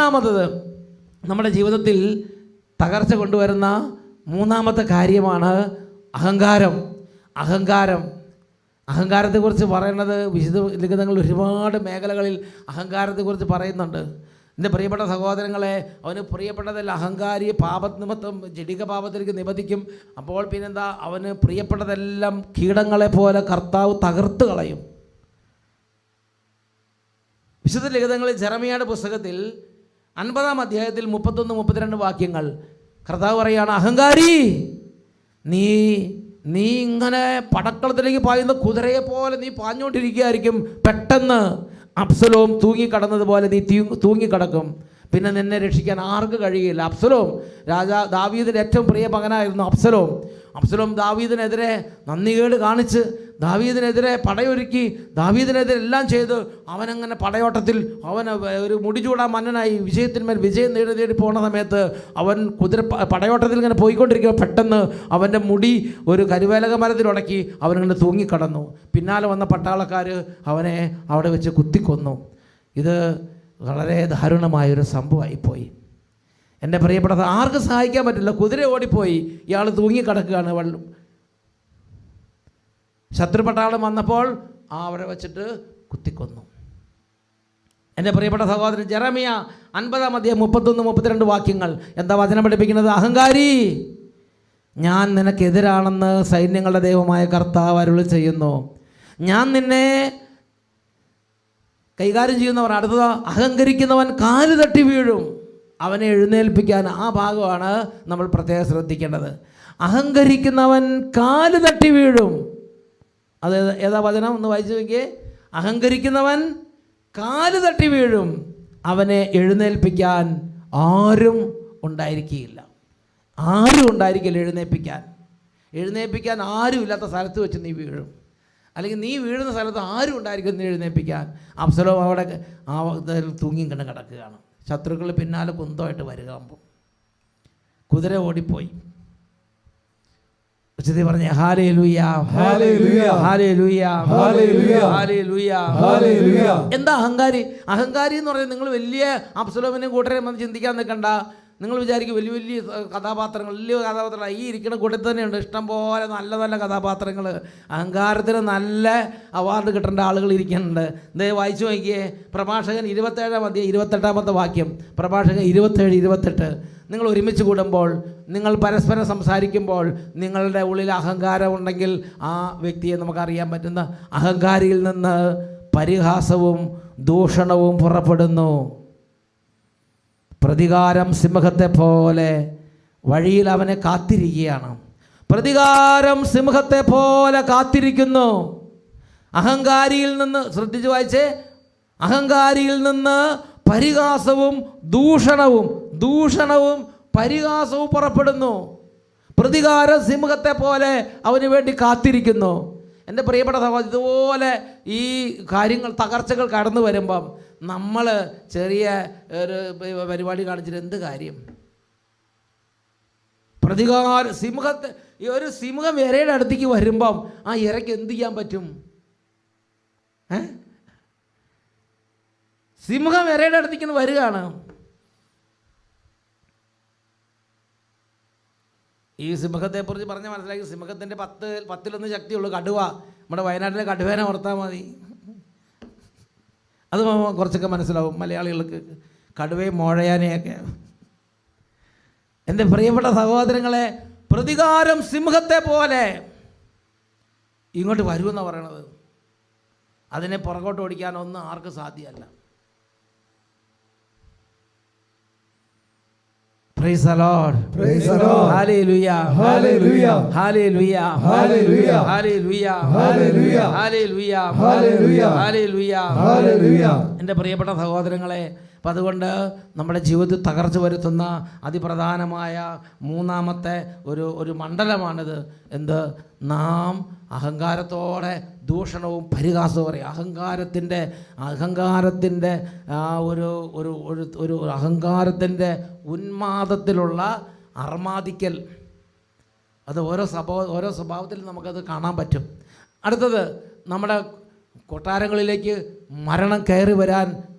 മൂന്നാമത്തത് നമ്മുടെ ജീവിതത്തിൽ തകർച്ച കൊണ്ടുവരുന്ന മൂന്നാമത്തെ കാര്യമാണ് അഹങ്കാരം. അഹങ്കാരം. അഹങ്കാരത്തെക്കുറിച്ച് പറയുന്നത് വിശുദ്ധ ലിഖിതങ്ങൾ ഒരുപാട് മേഖലകളിൽ അഹങ്കാരത്തെക്കുറിച്ച് പറയുന്നുണ്ട്. എന്റെ പ്രിയപ്പെട്ട സഹോദരങ്ങളെ അവന് പ്രിയപ്പെട്ടതല്ല അഹങ്കാരി പാപനിമിത്തം ജടിക പാപത്തിലേക്ക് നിബന്ധിക്കും. അപ്പോൾ പിന്നെന്താ? അവന് പ്രിയപ്പെട്ടതെല്ലാം കീടങ്ങളെ പോലെ കർത്താവ് തകർത്ത് കളയും. വിശുദ്ധ ലിഖിതങ്ങളിൽ ജെറമിയാട് പുസ്തകത്തിൽ അൻപതാം അധ്യായത്തിൽ മുപ്പത്തൊന്ന് മുപ്പത്തിരണ്ട് വാക്യങ്ങൾ. കർത്താവ് പറയാണ് അഹങ്കാരി നീ നീ ഇങ്ങനെ പടക്കളത്തിലേക്ക് പായുന്ന കുതിരയെ പോലെ നീ പാഞ്ഞുകൊണ്ടിരിക്കുകയായിരിക്കും. പെട്ടെന്ന് അപ്സലോം തൂങ്ങിക്കടന്നതുപോലെ നീ തീ തൂങ്ങിക്കടക്കും. പിന്നെ നിന്നെ രക്ഷിക്കാൻ ആർക്ക് കഴിയില്ല. അപ്സലോം രാജാ ദാവീദിന്റെ ഏറ്റവും പ്രിയ മകനായിരുന്നു അപ്സലോം അപ്സലോം ദാവീദിനെതിരെ നന്ദികേട് കാണിച്ച് ദാവീദിനെതിരെ പടയൊരുക്കി ദാവീദിനെതിരെ എല്ലാം ചെയ്ത് അവനങ്ങനെ പടയോട്ടത്തിൽ അവൻ ഒരു മുടിചൂടാ മന്നനായി വിജയത്തിന്മേൽ വിജയം നേടി നേടി പോകുന്ന സമയത്ത് അവൻ കുതിര പടയോട്ടത്തിൽ ഇങ്ങനെ പോയിക്കൊണ്ടിരിക്കുക പെട്ടെന്ന് അവന്റെ മുടി ഒരു കരുവേലക മരത്തിൽ ഉടക്കി അവനിങ്ങനെ തൂങ്ങിക്കടന്നു. പിന്നാലെ വന്ന പട്ടാളക്കാർ അവനെ അവിടെ വെച്ച് കുത്തിക്കൊന്നു. ഇത് വളരെ ദാരുണമായൊരു സംഭവമായിപ്പോയി. എന്റെ പ്രിയപ്പെട്ട സഹ- ആർക്കും സഹായിക്കാൻ പറ്റില്ല. കുതിര ഓടിപ്പോയി. ഇയാൾ തൂങ്ങിക്കിടക്കുകയാണ് വെള്ളം. ശത്രുപട്ടാളം വന്നപ്പോൾ ആ അവരെ വച്ചിട്ട് കുത്തിക്കൊന്നു. എന്റെ പ്രിയപ്പെട്ട സഹോദരൻ ജെറമിയ അൻപതാം അധ്യായം മുപ്പത്തൊന്ന് മുപ്പത്തിരണ്ട് വാക്യങ്ങൾ. എന്താ വചനം പഠിപ്പിക്കുന്നത്? അഹങ്കാരി ഞാൻ നിനക്കെതിരാണെന്ന് സൈന്യങ്ങളുടെ ദൈവമായ കർത്താവ് അരുളി ചെയ്യുന്നു. ഞാൻ നിന്നെ കൈകാര്യം ചെയ്യുന്നവർ അടുത്തത് അഹങ്കരിക്കുന്നവൻ കാൽ തട്ടി വീഴും. അവനെ എഴുന്നേൽപ്പിക്കാൻ ആ ഭാഗമാണ് നമ്മൾ പ്രത്യേകം ശ്രദ്ധിക്കേണ്ടത്. അഹങ്കരിക്കുന്നവൻ കാൽ തട്ടി വീഴും. അത് ഏതാ- വചനം? ഒന്ന് വായിച്ചു നോക്കിയേ. അഹങ്കരിക്കുന്നവൻ കാൽ തട്ടി വീഴും. അവനെ എഴുന്നേൽപ്പിക്കാൻ ആരും ഉണ്ടായിരിക്കുകയില്ല ആരും ഉണ്ടായിരിക്കില്ല എഴുന്നേൽപ്പിക്കാൻ. എഴുന്നേൽപ്പിക്കാൻ ആരും ഇല്ലാത്ത സ്ഥലത്ത് വെച്ച് നീ വീഴും. അല്ലെങ്കിൽ നീ വീഴുന്ന സ്ഥലത്ത് ആരും ഉണ്ടായിരിക്കും നീ എഴുന്നേൽപ്പിക്കാൻ. അപ്സലോ അവിടെ ആ തൂങ്ങി കിടക്കുകയാണ്. ശത്രുക്കൾ പിന്നാലെ കുന്തമായിട്ട് വരികയാകുമ്പോൾ കുതിര ഓടിപ്പോയി ഉച്ചത്തിൽ പറഞ്ഞ ഹാലേ ലൂയ. ഹാലേ ലൂയ. ഹാലേ ലൂയ ഹല്ലേലൂയ. എന്താ അഹങ്കാരി അഹങ്കാരി എന്ന് പറഞ്ഞാൽ നിങ്ങൾ വലിയ അപ്സലോമിനെ കൂട്ടരെ വന്ന് ചിന്തിക്കാൻ നിൽക്കണ്ട നിങ്ങൾ വിചാരിക്കും വലിയ വലിയ കഥാപാത്രങ്ങൾ വലിയ കഥാപാത്രങ്ങൾ. ഈ ഇരിക്കുന്ന കൂട്ടത്തിൽ തന്നെയുണ്ട്. ഇഷ്ടം പോലെ നല്ല നല്ല കഥാപാത്രങ്ങൾ. അഹങ്കാരത്തിന് നല്ല അവാർഡ് കിട്ടേണ്ട ആളുകൾ ഇരിക്കുന്നുണ്ട്. ദേ വായിച്ചു നോക്കിയേ. പ്രഭാഷകൻ ഇരുപത്തേഴാം അധ്യായം ഇരുപത്തെട്ടാമത്തെ വാക്യം. പ്രഭാഷകൻ ഇരുപത്തേഴ് ഇരുപത്തെട്ട്. നിങ്ങൾ ഒരുമിച്ച് കൂടുമ്പോൾ നിങ്ങൾ പരസ്പരം സംസാരിക്കുമ്പോൾ നിങ്ങളുടെ ഉള്ളിൽ അഹങ്കാരം ഉണ്ടെങ്കിൽ ആ വ്യക്തിയെ നമുക്കറിയാൻ പറ്റുന്ന അഹങ്കാരിയിൽ നിന്ന് പരിഹാസവും ദൂഷണവും പുറപ്പെടുന്നു. പ്രതികാരം സിംഹത്തെ പോലെ വഴിയിൽ അവനെ കാത്തിരിക്കുകയാണ്. പ്രതികാരം സിംഹത്തെ പോലെ കാത്തിരിക്കുന്നു. അഹങ്കാരിയിൽ നിന്ന് ശ്രദ്ധിച്ചു വായിച്ചേ അഹങ്കാരിയിൽ നിന്ന് പരിഹാസവും ദൂഷണവും ദൂഷണവും പരിഹാസവും പുറപ്പെടുന്നു. പ്രതികാരം സിംഹത്തെ പോലെ അവന് വേണ്ടി കാത്തിരിക്കുന്നു. എന്റെ പ്രിയപ്പെട്ട സഹോദരൻ ഇതുപോലെ ഈ കാര്യങ്ങൾ തകർച്ചകൾ കടന്നു വരുമ്പം നമ്മൾ ചെറിയ ഒരു പരിപാടി കാണിച്ചിട്ട് എന്ത് കാര്യം? പ്രതികാര സിംഹത്തെ ഈ ഒരു സിംഹം ഇരയുടെ അടുത്തേക്ക് വരുമ്പം ആ ഇരയ്ക്ക് എന്ത് ചെയ്യാൻ പറ്റും? ഏ? സിംഹം ഇരയുടെ അടുത്തേക്ക് വരികയാണ്. ഈ സിംഹത്തെക്കുറിച്ച് പറഞ്ഞ മനസ്സിലാക്കി സിംഹത്തിന്റെ പത്ത് പത്തിലൊന്ന് ശക്തിയുള്ളൂ. കടുവ. നമ്മുടെ വയനാട്ടിലെ കടുവേനെ ഓർത്താൽ മതി. അത് കുറച്ചൊക്കെ മനസ്സിലാവും മലയാളികൾക്ക്. കടുവയും മോഴയാനെയൊക്കെ. എന്റെ പ്രിയപ്പെട്ട സഹോദരങ്ങളെ പ്രതികാരം സിംഹത്തെ പോലെ. ഇങ്ങോട്ട് വരുമെന്നാണ് പറയണത്. അതിനെ പുറകോട്ട് ഓടിക്കാനൊന്നും ആർക്കും സാധ്യമല്ല. Hallelujah. Hallelujah. Hallelujah. Hallelujah. Hallelujah. എന്റെ പ്രിയപ്പെട്ട സഹോദരങ്ങളെ അപ്പം അതുകൊണ്ട് നമ്മുടെ ജീവിതത്തിൽ തകർച്ച വരുത്തുന്ന അതിപ്രധാനമായ മൂന്നാമത്തെ ഒരു ഒരു മണ്ഡലമാണിത്. എന്ത്? നാം അഹങ്കാരത്തോടെ ദൂഷണവും പരിഹാസവും പറയും. അഹങ്കാരത്തിന്റെ അഹങ്കാരത്തിന്റെ ഒരു ഒരു ഒരു അഹങ്കാരത്തിന്റെ ഉന്മാദത്തിലുള്ള അർമാദിക്കൽ. അത് ഓരോ സ്വഭാവ ഓരോ സ്വഭാവത്തിൽ നമുക്കത് കാണാൻ പറ്റും. അടുത്തത് നമ്മുടെ കൊട്ടാരങ്ങളിലേക്ക് മരണം കയറി വരാൻ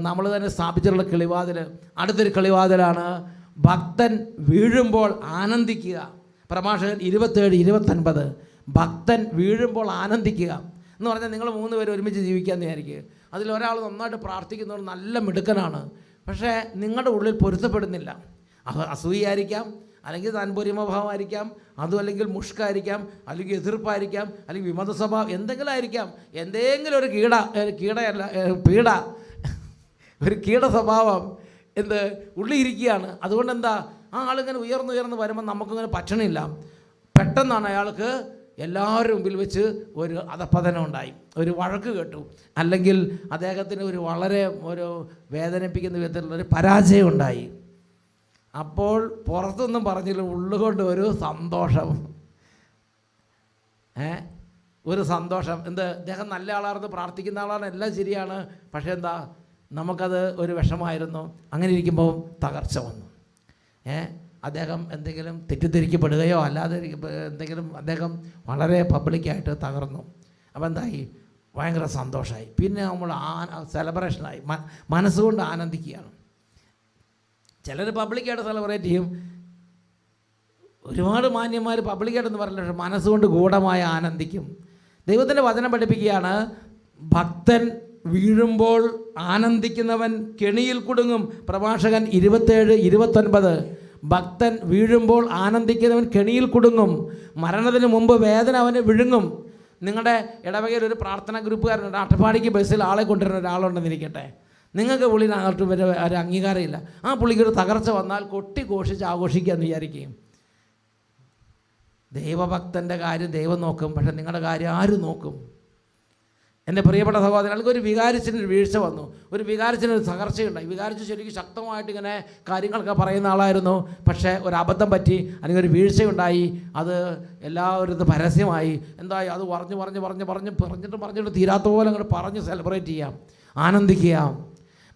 നമ്മൾ തന്നെ സ്ഥാപിച്ചിട്ടുള്ള കിളിവാതിൽ അടുത്തൊരു കിളിവാതിലാണ് ഭക്തൻ വീഴുമ്പോൾ ആനന്ദിക്കുക. പ്രഭാഷകൻ ഇരുപത്തേഴ് ഇരുപത്തൊൻപത്. ഭക്തൻ വീഴുമ്പോൾ ആനന്ദിക്കുക. എന്ന് പറഞ്ഞാൽ നിങ്ങൾ മൂന്ന് പേര് ഒരുമിച്ച് ജീവിക്കാമെന്ന് വിചാരിക്കുക. അതിൽ ഒരാൾ നന്നായിട്ട് പ്രാർത്ഥിക്കുന്നവർ നല്ല മിടുക്കനാണ്. പക്ഷേ നിങ്ങളുടെ ഉള്ളിൽ പൊരുത്തപ്പെടുന്നില്ല. അസൂയായിരിക്കാം അല്ലെങ്കിൽ താൻപൂര്യമഭാവമായിരിക്കാം അതും അല്ലെങ്കിൽ മുഷ്കായിരിക്കാം അല്ലെങ്കിൽ എതിർപ്പായിരിക്കാം അല്ലെങ്കിൽ വിമത സ്വഭാവം എന്തെങ്കിലും ആയിരിക്കാം. എന്തെങ്കിലും ഒരു കീട കീടയല്ല പീഡ ഒരു കീട സ്വഭാവം എന്ത് ഉള്ളിയിരിക്കുകയാണ്. അതുകൊണ്ട് എന്താ ആ ആളിങ്ങനെ ഉയർന്നു ഉയർന്ന് വരുമ്പോൾ നമുക്കിങ്ങനെ പറ്റണില്ല. പെട്ടെന്നാണ് അയാൾക്ക് എല്ലാവരും മുമ്പിൽ വെച്ച് ഒരു അധപ്പതനം ഉണ്ടായി. ഒരു വഴക്ക് കേട്ടു. അല്ലെങ്കിൽ അദ്ദേഹത്തിന് ഒരു വളരെ ഒരു വേദനിപ്പിക്കുന്ന വിധത്തിലുള്ളൊരു പരാജയം ഉണ്ടായി. അപ്പോൾ പുറത്തൊന്നും പറഞ്ഞില്ല. ഉള്ളുകൊണ്ട് ഒരു സന്തോഷം. ഏ? ഒരു സന്തോഷം. എന്ത്? അദ്ദേഹം നല്ല ആളാണെന്ന് പ്രാർത്ഥിക്കുന്ന ആളാണ്. എല്ലാം ശരിയാണ്. പക്ഷേ എന്താ? നമുക്കത് ഒരു വിഷമായിരുന്നു അങ്ങനെ ഇരിക്കുമ്പോൾ തകർച്ച വന്നു. ഏ? അദ്ദേഹം എന്തെങ്കിലും തെറ്റിദ്ധരിക്കപ്പെടുകയോ അല്ലാതെ എന്തെങ്കിലും അദ്ദേഹം വളരെ പബ്ലിക്കായിട്ട് തകർന്നു. അപ്പോൾ എന്തായി? ഭയങ്കര സന്തോഷമായി പിന്നെ നമ്മൾ ആ സെലിബ്രേഷനായി മനസ്സുകൊണ്ട് ആനന്ദിക്കുകയാണ്. ചിലർ പബ്ലിക്കായിട്ട് സെലിബ്രേറ്റ് ചെയ്യും. ഒരുപാട് മാന്യന്മാർ പബ്ലിക്കായിട്ടെന്ന് പറഞ്ഞില്ല പക്ഷെ മനസ്സുകൊണ്ട് ഗൂഢമായി ആനന്ദിക്കും. ദൈവത്തിന്റെ വചനം പഠിപ്പിക്കുകയാണ് ഭക്തൻ വീഴുമ്പോൾ ആനന്ദിക്കുന്നവൻ കെണിയിൽ കുടുങ്ങും. പ്രഭാഷകൻ ഇരുപത്തേഴ് ഇരുപത്തൊൻപത്. ഭക്തൻ വീഴുമ്പോൾ ആനന്ദിക്കുന്നവൻ കെണിയിൽ കുടുങ്ങും. മരണത്തിന് മുമ്പ് വേദന അവന് വിഴുങ്ങും. നിങ്ങളുടെ ഇടവകയിൽ ഒരു പ്രാർത്ഥനാ ഗ്രൂപ്പുകാരുണ്ട് അട്ടപ്പാടിക്ക് ബസ്സിൽ ആളെ കൊണ്ടുവരുന്ന ഒരാളുണ്ടെന്നിരിക്കട്ടെ. നിങ്ങൾക്ക് പുള്ളിനകത്ത് വരെ ഒരു അംഗീകാരമില്ല. ആ പുള്ളിക്ക് ഒരു തകർച്ച വന്നാൽ കൊട്ടി ഘോഷിച്ച് ആഘോഷിക്കാമെന്ന് വിചാരിക്കുകയും. ദൈവഭക്തന്റെ കാര്യം ദൈവം നോക്കും. പക്ഷെ നിങ്ങളുടെ കാര്യം ആരും നോക്കും? എന്റെ പ്രിയപ്പെട്ട സഹോദരങ്ങൾക്ക് ഒരു വികാരിച്ചിന് ഒരു വീഴ്ച വന്നു. ഒരു വികാരിച്ചിന് ഒരു തകർച്ചയുണ്ടായി. വികാരിച്ച് ശരിക്കും ശക്തമായിട്ട് ഇങ്ങനെ കാര്യങ്ങളൊക്കെ പറയുന്ന ആളായിരുന്നു. പക്ഷേ ഒരു അബദ്ധം പറ്റി അല്ലെങ്കിൽ ഒരു വീഴ്ചയുണ്ടായി. അത് എല്ലാവരും പരസ്യമായി. എന്തായി? അത് പറഞ്ഞു പറഞ്ഞ് പറഞ്ഞ് പറഞ്ഞ് പറഞ്ഞിട്ട് പറഞ്ഞിട്ട് തീരാത്ത പോലെ അങ്ങോട്ട് പറഞ്ഞ് സെലിബ്രേറ്റ് ചെയ്യാം. ആനന്ദിക്കുക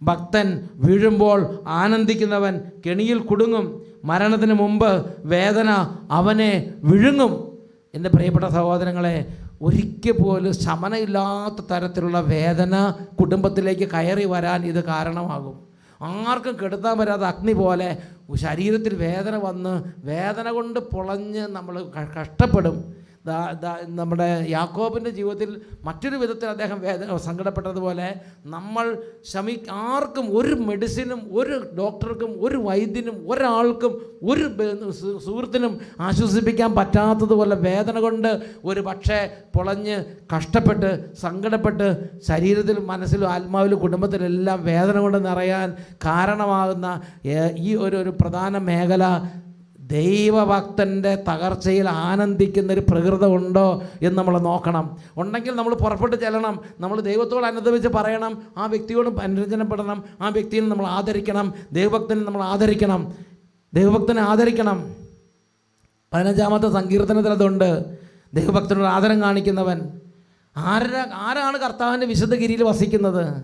ഭക്തൻ വീഴുമ്പോൾ ആനന്ദിക്കുന്നവൻ കെണിയിൽ കുടുങ്ങും. മരണത്തിന് മുമ്പ് വേദന അവനെ വിഴുങ്ങും. എന്റെ പ്രിയപ്പെട്ട സഹോദരങ്ങളെ ഒരിക്കൽ പോലും ശമനമില്ലാത്ത തരത്തിലുള്ള വേദന കുടുംബത്തിലേക്ക് കയറി വരാൻ ഇത് കാരണമാകും. ആർക്കും കെടുത്താൻ വരാതെ അഗ്നി പോലെ ശരീരത്തിൽ വേദന വന്ന് വേദന കൊണ്ട് പൊളഞ്ഞ് നമ്മൾ കഷ്ടപ്പെടും. നമ്മുടെ യാക്കോബിന്റെ ജീവിതത്തിൽ മറ്റൊരു വിധത്തിൽ അദ്ദേഹം വേദന സങ്കടപ്പെട്ടതുപോലെ നമ്മൾ ശമി ആർക്കും ഒരു മെഡിസിനും ഒരു ഡോക്ടർക്കും ഒരു വൈദ്യനും ഒരാൾക്കും ഒരു സുഹൃത്തിനും ആശ്വസിപ്പിക്കാൻ പറ്റാത്തതുപോലെ വേദന കൊണ്ട് ഒരു പക്ഷേ പൊളഞ്ഞ് കഷ്ടപ്പെട്ട് സങ്കടപ്പെട്ട് ശരീരത്തിലും മനസ്സിലും ആത്മാവിലും കുടുംബത്തിലെല്ലാം വേദന കൊണ്ട് നിറയാൻ കാരണമാകുന്ന ഈ ഒരു ഒരു പ്രധാന മേഖല ദൈവഭക്തന്റെ തകർച്ചയിൽ ആനന്ദിക്കുന്ന ഒരു പ്രകൃതം ഉണ്ടോ എന്ന് നമ്മൾ നോക്കണം. ഉണ്ടെങ്കിൽ നമ്മൾ പുറപ്പെട്ട് ചെല്ലണം. നമ്മൾ ദൈവത്തോട് അനുദവിച്ച് പറയണം. ആ വ്യക്തിയോട് അനുരഞ്ജനപ്പെടണം. ആ വ്യക്തിയെ നമ്മൾ ആദരിക്കണം. ദൈവഭക്തനെ നമ്മൾ ആദരിക്കണം. ദൈവഭക്തനെ ആദരിക്കണം. പതിനഞ്ചാമത്തെ സങ്കീർത്തനത്തിൽ അതുണ്ട്. ദൈവഭക്തനോട് ആദരം കാണിക്കുന്നവൻ. ആരാ ആരാണ് കർത്താവിന്റെ വിശുദ്ധ ഗിരിയിൽ വസിക്കുന്നത്?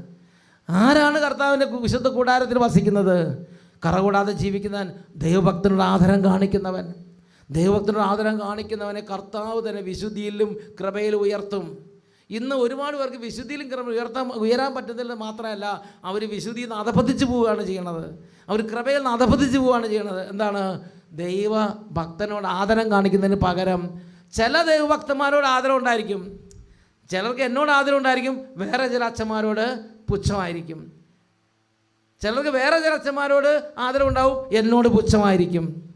ആരാണ് കർത്താവിന്റെ വിശുദ്ധ കൂടാരത്തിൽ വസിക്കുന്നത്? കറ കൂടാതെ ജീവിക്കുന്നവൻ ദൈവഭക്തനോട് ആദരം കാണിക്കുന്നവൻ. ദൈവഭക്തനോട് ആദരം കാണിക്കുന്നവനെ കർത്താവ് തന്നെ വിശുദ്ധിയിലും കൃപയിലും ഉയർത്തും. ഇന്ന് ഒരുപാട് പേർക്ക് വിശുദ്ധിയിലും കൃപ ഉയർത്താൻ ഉയരാൻ പറ്റുന്നില്ല മാത്രമല്ല അവർ വിശുദ്ധിയിൽ നിന്ന് അധപതിച്ച് പോവുകയാണ് ചെയ്യണത്. അവർ കൃപയിൽ നിന്ന് അധപതിച്ച് പോവുകയാണ് ചെയ്യണത്. എന്താണ്? ദൈവ ഭക്തനോട് ആദരം കാണിക്കുന്നതിന് പകരം ചില ദൈവഭക്തന്മാരോട് ആദരം ഉണ്ടായിരിക്കും. ചിലർക്ക് എന്നോട് ആദരം ഉണ്ടായിരിക്കും വേറെ ചില അച്ഛന്മാരോട് പുച്ഛമായിരിക്കും. ചിലർക്ക് വേറെ ചില അച്ഛന്മാരോട് ആദരവുണ്ടാവും. എന്നോട് പുച്ഛമായിരിക്കും.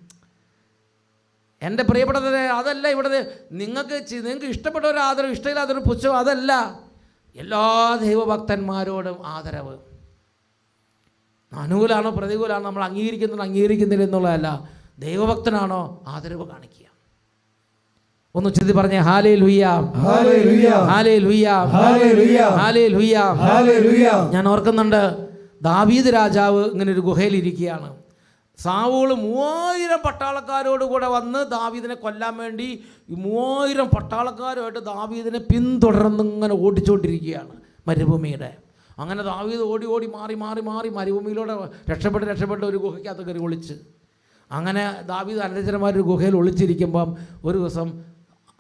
എന്റെ പ്രിയപ്പെട്ടത് അതല്ല ഇവിടെ നിങ്ങൾക്ക് നിങ്ങൾക്ക് ഇഷ്ടപ്പെട്ട ഒരു ആദരവ് ഇഷ്ടമില്ലാത്തൊരു പുച്ഛം അതല്ല. എല്ലാ ദൈവഭക്തന്മാരോടും ആദരവ്. അനുകൂലമാണോ പ്രതികൂലമാണോ നമ്മൾ അംഗീകരിക്കുന്നുണ്ടോ അംഗീകരിക്കുന്നില്ല എന്നുള്ളതല്ല. ദൈവഭക്തനാണോ ആദരവ് കാണിക്കുക. ഒന്ന് ചിന്തി പറഞ്ഞേ ഹാലേ ലുയ്യ ഹാലേ ലുയ്യ ഹാലേ ലുയ്യ ഹല്ലേലൂയ ഞാൻ ഓർക്കുന്നുണ്ട് ദാവീദ് രാജാവ് ഇങ്ങനെ ഒരു ഗുഹയിലിരിക്കുകയാണ്. സാവൂൾ മൂവായിരം പട്ടാളക്കാരോട് കൂടെ വന്ന് ദാവീദിനെ കൊല്ലാൻ വേണ്ടി മൂവായിരം പട്ടാളക്കാരുമായിട്ട് ദാവീദിനെ പിന്തുടർന്ന് ഇങ്ങനെ ഓടിച്ചുകൊണ്ടിരിക്കുകയാണ് മരുഭൂമിയുടെ. അങ്ങനെ ദാവീദ് ഓടി ഓടി മാറി മാറി മാറി മരുഭൂമിയിലൂടെ രക്ഷപ്പെട്ട് രക്ഷപ്പെട്ട് ഒരു ഗുഹയ്ക്കകത്ത് കയറി ഒളിച്ച്. അങ്ങനെ ദാവീദ് അനുചരന്മാരൊരു ഗുഹയിൽ ഒളിച്ചിരിക്കുമ്പം ഒരു ദിവസം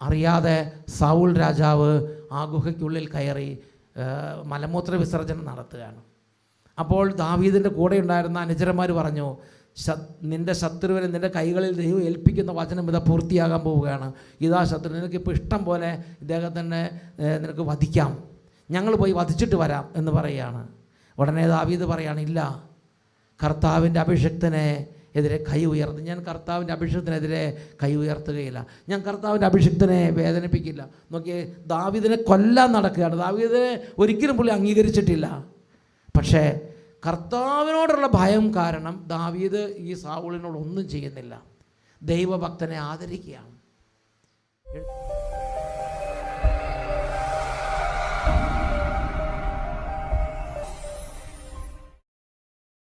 അറിയാതെ സൗൾ രാജാവ് ആ ഗുഹയ്ക്കുള്ളിൽ കയറി മലമൂത്ര വിസർജനം നടത്തുകയാണ്. അപ്പോൾ ദാവീദിന്റെ കൂടെ ഉണ്ടായിരുന്ന അനുചരന്മാർ പറഞ്ഞു "ശ- നിന്റെ ശത്രുവിനെ നിന്റെ കൈകളിൽ ദൈവം ഏൽപ്പിക്കുന്ന വചനം ഇതാ പൂർത്തിയാകാൻ പോവുകയാണ്. ഇതാ ശത്രു നിനക്ക് ഇപ്പോൾ ഇഷ്ടം പോലെ ഇദ്ദേഹത്തിനെ തന്നെ നിനക്ക് വധിക്കാം. ഞങ്ങൾ പോയി വധിച്ചിട്ട് വരാം എന്ന് പറയുകയാണ്. ഉടനെ ദാവീദ് പറയാണ് ഇല്ല കർത്താവിന്റെ അഭിഷക്തനെ എതിരെ കൈ ഉയർത്തും ഞാൻ കർത്താവിന്റെ അഭിഷക്തനെതിരെ കൈ ഉയർത്തുകയില്ല. ഞാൻ കർത്താവിന്റെ അഭിഷക്തനെ വേദനിപ്പിക്കില്ല. നോക്കിയേ ദാവിദിനെ കൊല്ലാൻ നടക്കുകയാണ്. ദാവിദിനെ ഒരിക്കലും പുള്ളി അംഗീകരിച്ചിട്ടില്ല. പക്ഷേ കർത്താവിനോടുള്ള ഭയം കാരണം ദാവീദ് ഈ സാവൂളിനോട് ഒന്നും ചെയ്യുന്നില്ല. ദൈവഭക്തനെ ആദരിക്കുകയാണ്.